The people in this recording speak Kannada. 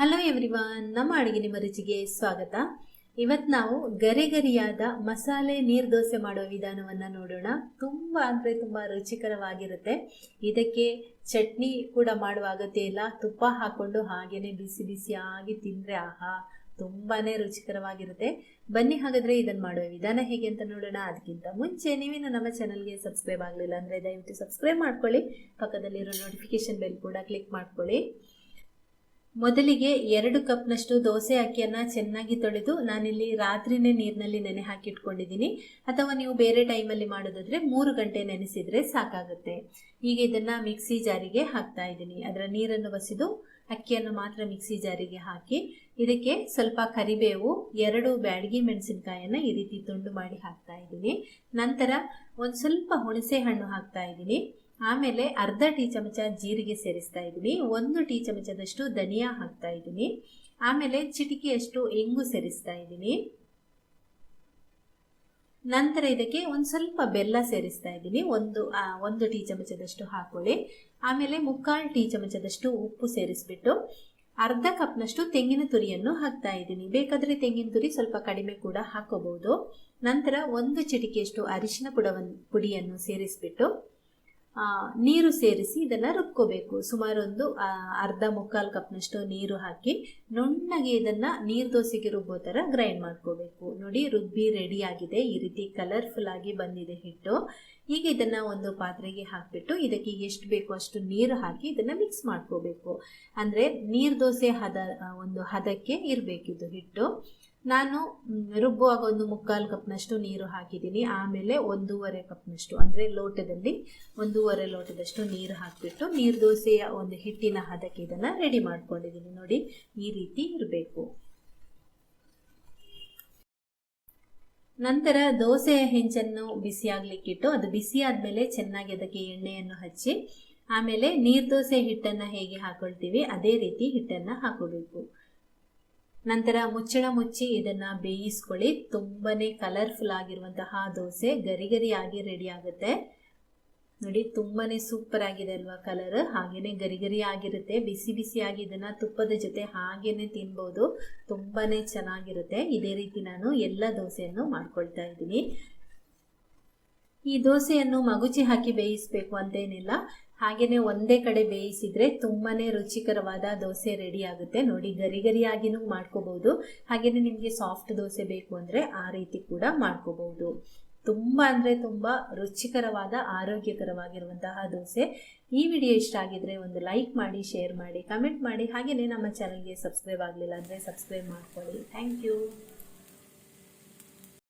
ಹಲೋ ಎವ್ರಿವಾನ್ ನಮ್ಮ ಅಡುಗೆ ನಿಮ್ಮ ರುಚಿಗೆ ಸ್ವಾಗತ. ಇವತ್ತು ನಾವು ಗರಿ ಗರಿಯಾದ ಮಸಾಲೆ ನೀರು ದೋಸೆ ಮಾಡೋ ವಿಧಾನವನ್ನು ನೋಡೋಣ. ತುಂಬ ಅಂದರೆ ತುಂಬ ರುಚಿಕರವಾಗಿರುತ್ತೆ. ಇದಕ್ಕೆ ಚಟ್ನಿ ಕೂಡ ಮಾಡುವ ಅಗತ್ಯ ಇಲ್ಲ. ತುಪ್ಪ ಹಾಕ್ಕೊಂಡು ಹಾಗೇನೆ ಬಿಸಿ ಬಿಸಿಯಾಗಿ ತಿಂದರೆ ಆಹಾ ತುಂಬಾ ರುಚಿಕರವಾಗಿರುತ್ತೆ. ಬನ್ನಿ ಹಾಗಾದರೆ ಇದನ್ನು ಮಾಡುವ ವಿಧಾನ ಹೇಗೆ ಅಂತ ನೋಡೋಣ. ಅದಕ್ಕಿಂತ ಮುಂಚೆ ನೀವೇನು ನಮ್ಮ ಚಾನಲ್ಗೆ ಸಬ್ಸ್ಕ್ರೈಬ್ ಆಗಲಿಲ್ಲ ಅಂದರೆ ದಯವಿಟ್ಟು ಸಬ್ಸ್ಕ್ರೈಬ್ ಮಾಡ್ಕೊಳ್ಳಿ. ಪಕ್ಕದಲ್ಲಿರೋ ನೋಟಿಫಿಕೇಶನ್ ಬೆಲ್ ಕೂಡ ಕ್ಲಿಕ್ ಮಾಡ್ಕೊಳ್ಳಿ. ಮೊದಲಿಗೆ ಎರಡು ಕಪ್ನಷ್ಟು ದೋಸೆ ಅಕ್ಕಿಯನ್ನು ಚೆನ್ನಾಗಿ ತೊಳೆದು ನಾನಿಲ್ಲಿ ರಾತ್ರಿನೇ ನೀರಿನಲ್ಲಿ ನೆನೆ ಹಾಕಿಟ್ಕೊಂಡಿದ್ದೀನಿ. ಅಥವಾ ನೀವು ಬೇರೆ ಟೈಮಲ್ಲಿ ಮಾಡೋದಾದ್ರೆ ಮೂರು ಗಂಟೆ ನೆನೆಸಿದ್ರೆ ಸಾಕಾಗುತ್ತೆ. ಈಗ ಇದನ್ನು ಮಿಕ್ಸಿ ಜಾರಿಗೆ ಹಾಕ್ತಾ ಇದ್ದೀನಿ. ಅದರ ನೀರನ್ನು ಬಸಿದು ಅಕ್ಕಿಯನ್ನು ಮಾತ್ರ ಮಿಕ್ಸಿ ಜಾರಿಗೆ ಹಾಕಿ ಇದಕ್ಕೆ ಸ್ವಲ್ಪ ಕರಿಬೇವು, ಎರಡು ಬ್ಯಾಡಗಿ ಮೆಣಸಿನಕಾಯನ್ನು ಈ ರೀತಿ ತುಂಡು ಮಾಡಿ ಹಾಕ್ತಾ ಇದ್ದೀನಿ. ನಂತರ ಒಂದು ಸ್ವಲ್ಪ ಹುಣಸೆ ಹಣ್ಣು ಹಾಕ್ತಾ ಇದ್ದೀನಿ. ಆಮೇಲೆ ಅರ್ಧ ಟೀ ಚಮಚ ಜೀರಿಗೆ ಸೇರಿಸ್ತಾ ಇದ್ದೀನಿ. ಒಂದು ಟೀ ಚಮಚದಷ್ಟು ಧನಿಯಾ ಹಾಕ್ತಾ ಇದ್ದೀನಿ. ಆಮೇಲೆ ಚಿಟಿಕೆಯಷ್ಟು ಇಂಗು ಸೇರಿಸ್ತಾ ಇದ್ದೀನಿ. ನಂತರ ಇದಕ್ಕೆ ಒಂದು ಸ್ವಲ್ಪ ಬೆಲ್ಲ ಸೇರಿಸ್ತಾ ಇದ್ದೀನಿ. ಒಂದು ಒಂದು ಟೀ ಚಮಚದಷ್ಟು ಹಾಕೊಳ್ಳಿ. ಆಮೇಲೆ ಮುಕ್ಕಾಲು ಟೀ ಚಮಚದಷ್ಟು ಉಪ್ಪು ಸೇರಿಸ್ಬಿಟ್ಟು ಅರ್ಧ ಕಪ್ನಷ್ಟು ತೆಂಗಿನ ತುರಿಯನ್ನು ಹಾಕ್ತಾ ಇದ್ದೀನಿ. ಬೇಕಾದರೆ ತೆಂಗಿನ ತುರಿ ಸ್ವಲ್ಪ ಕಡಿಮೆ ಕೂಡ ಹಾಕೋಬಹುದು. ನಂತರ ಒಂದು ಚಿಟಿಕೆಯಷ್ಟು ಅರಿಶಿನ ಪುಡವನ್ನು ಪುಡಿಯನ್ನು ಸೇರಿಸ್ಬಿಟ್ಟು ನೀರು ಸೇರಿಸಿ ಇದನ್ನು ರುಬ್ಕೋಬೇಕು. ಸುಮಾರು ಒಂದು ಅರ್ಧ ಮುಕ್ಕಾಲು ಕಪ್ನಷ್ಟು ನೀರು ಹಾಕಿ ನುಣ್ಣಗೆ ಇದನ್ನು ನೀರು ದೋಸೆಗೆ ರುಬ್ಬೋ ಥರ ಗ್ರೈಂಡ್ ಮಾಡ್ಕೋಬೇಕು. ನೋಡಿ, ರುಬ್ಬಿ ರೆಡಿ ಆಗಿದೆ. ಈ ರೀತಿ ಕಲರ್ಫುಲ್ ಆಗಿ ಬಂದಿದೆ ಹಿಟ್ಟು. ಈಗ ಇದನ್ನು ಒಂದು ಪಾತ್ರೆಗೆ ಹಾಕಿಬಿಟ್ಟು ಇದಕ್ಕೆ ಎಷ್ಟು ಬೇಕು ಅಷ್ಟು ನೀರು ಹಾಕಿ ಇದನ್ನು ಮಿಕ್ಸ್ ಮಾಡ್ಕೋಬೇಕು. ಅಂದರೆ ನೀರು ದೋಸೆ ಹದ ಒಂದು ಹದಕ್ಕೆ ಇರಬೇಕಿದ್ದು ಹಿಟ್ಟು. ನಾನು ರುಬ್ಬುವಾಗ ಒಂದು ಮುಕ್ಕಾಲು ಕಪ್ನಷ್ಟು ನೀರು ಹಾಕಿದ್ದೀನಿ. ಆಮೇಲೆ ಒಂದೂವರೆ ಕಪ್ನಷ್ಟು, ಅಂದರೆ ಲೋಟದಲ್ಲಿ ಒಂದೂವರೆ ಲೋಟದಷ್ಟು ನೀರು ಹಾಕಿಬಿಟ್ಟು ನೀರು ದೋಸೆಯ ಒಂದು ಹಿಟ್ಟಿನ ಹದಕ್ಕೆ ಇದನ್ನು ರೆಡಿ ಮಾಡ್ಕೊಂಡಿದ್ದೀನಿ. ನೋಡಿ, ಈ ರೀತಿ ಇರಬೇಕು. ನಂತರ ದೋಸೆಯ ಹೆಂಚನ್ನು ಬಿಸಿ ಆಗ್ಲಿಕ್ಕಿಟ್ಟು ಅದು ಬಿಸಿ ಆದಮೇಲೆ ಚೆನ್ನಾಗಿ ಅದಕ್ಕೆ ಎಣ್ಣೆಯನ್ನು ಹಚ್ಚಿ, ಆಮೇಲೆ ನೀರು ದೋಸೆ ಹಿಟ್ಟನ್ನು ಹೇಗೆ ಹಾಕೊಳ್ತೀವಿ ಅದೇ ರೀತಿ ಹಿಟ್ಟನ್ನು ಹಾಕೋಬೇಕು. ನಂತರ ಮುಚ್ಚಳ ಮುಚ್ಚಿ ಇದನ್ನು ಬೇಯಿಸ್ಕೊಳ್ಳಿ. ತುಂಬನೇ ಕಲರ್ಫುಲ್ ಆಗಿರುವಂತಹ ದೋಸೆ ಗರಿ ಗರಿಯಾಗಿ ರೆಡಿ ಆಗುತ್ತೆ. ನೋಡಿ, ತುಂಬಾನೇ ಸೂಪರ್ ಆಗಿದೆ ಅಲ್ವಾ ಕಲರ್ ಹಾಗೇನೆ ಗರಿ ಗರಿ ಆಗಿರುತ್ತೆ. ಬಿಸಿ ಬಿಸಿಯಾಗಿ ಇದನ್ನ ತುಪ್ಪದ ಜೊತೆ ಹಾಗೇನೆ ತಿನ್ಬೋದು. ತುಂಬಾನೇ ಚೆನ್ನಾಗಿರುತ್ತೆ. ಇದೇ ರೀತಿ ನಾನು ಎಲ್ಲ ದೋಸೆಯನ್ನು ಮಾಡ್ಕೊಳ್ತಾ ಇದ್ದೀನಿ. ಈ ದೋಸೆಯನ್ನು ಮಗುಚಿ ಹಾಕಿ ಬೇಯಿಸಬೇಕು ಅಂತೇನಿಲ್ಲ. ಹಾಗೆಯೇ ಒಂದೇ ಕಡೆ ಬೇಯಿಸಿದ್ರೆ ತುಂಬಾನೇ ರುಚಿಕರವಾದ ದೋಸೆ ರೆಡಿ ಆಗುತ್ತೆ. ನೋಡಿ, ಗರಿ ಗರಿಯಾಗಿನೂ ಮಾಡ್ಕೋಬಹುದು ಹಾಗೆಯೇ ನಿಮಗೆ ಸಾಫ್ಟ್ ದೋಸೆ ಬೇಕು ಅಂದರೆ ಆ ರೀತಿ ಕೂಡ ಮಾಡ್ಕೋಬಹುದು ತುಂಬ ಅಂದರೆ ತುಂಬ ರುಚಿಕರವಾದ, ಆರೋಗ್ಯಕರವಾಗಿರುವಂತಹ ದೋಸೆ. ಈ ವಿಡಿಯೋ ಇಷ್ಟ ಆಗಿದ್ರೆ ಒಂದು ಲೈಕ್ ಮಾಡಿ, ಶೇರ್ ಮಾಡಿ, ಕಮೆಂಟ್ ಮಾಡಿ. ಹಾಗೆಯೇ ನಮ್ಮ ಚಾನಲ್ಗೆ ಸಬ್ಸ್ಕ್ರೈಬ್ ಆಗಲಿಲ್ಲ ಅಂದರೆ ಸಬ್ಸ್ಕ್ರೈಬ್ ಮಾಡ್ಕೊಳ್ಳಿ. Thank you